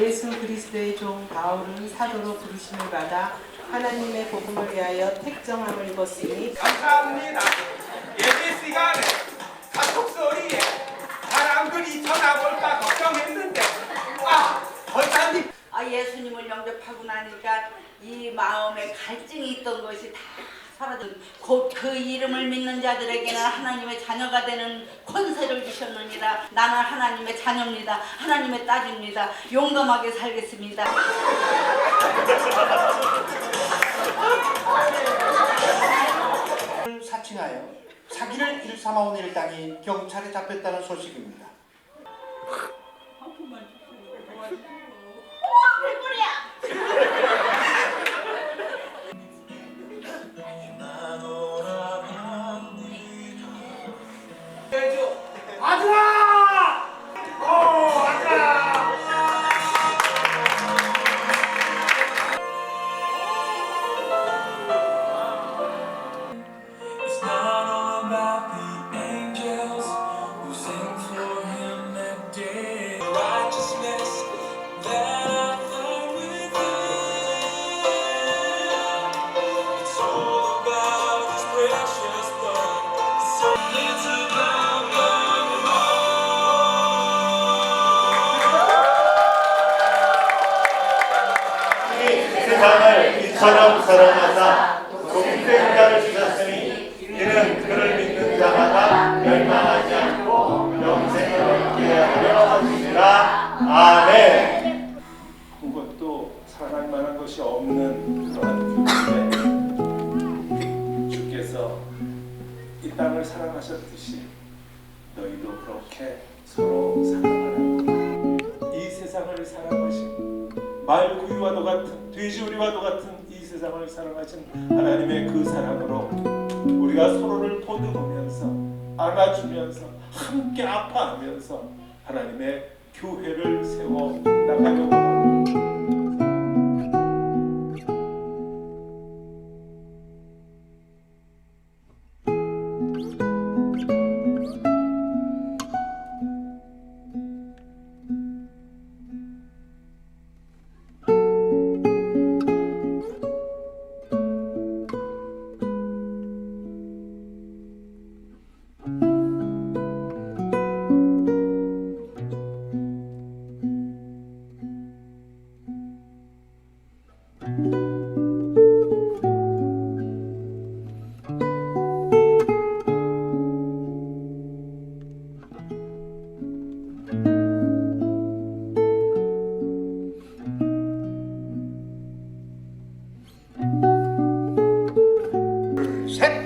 예수 그리스도의 종 바울은 사도로 부르심을 받아 하나님의 복음을 위하여 택정함을 입었으니 감사합니다. 예배 시간에 가족 소리에 사람들이 쳐다볼까 걱정했는데 아 벌사님 아 예수님을 영접하고 나니까 이 마음에 갈증이 있던 것이 다 사라진 곧그 이름을 믿는 자들에게는 하나님의 자녀가 되는 권세를 주셨느니라. 나는 하나님의 자녀입니다. 하나님의 딸입니다. 용감하게 살겠습니다. 을 사칭하여 사기를 일삼아온 일당이 경찰에 잡혔다는 소식입니다. 세상을 이처럼 사랑하사 독생 자를 주셨으니 이는 그를 믿는 자마다 멸망하지 않고 영생을 얻게 하려 하시니라 아멘. 아무것도 사랑할 만한 것이 없는 그러한 분인데 주께서 이 땅을 사랑하셨듯이 너희도 그렇게 서로 사랑하라. 이 세상을 사랑하신 말구이와도 같은 돼지우리와도 같은 이 세상을 사랑하신 하나님의 그 사랑으로 우리가 서로를 보듬으면서 안아주면서 함께 아파하면서 하나님의 교회를 세워 나가려고 합니다. set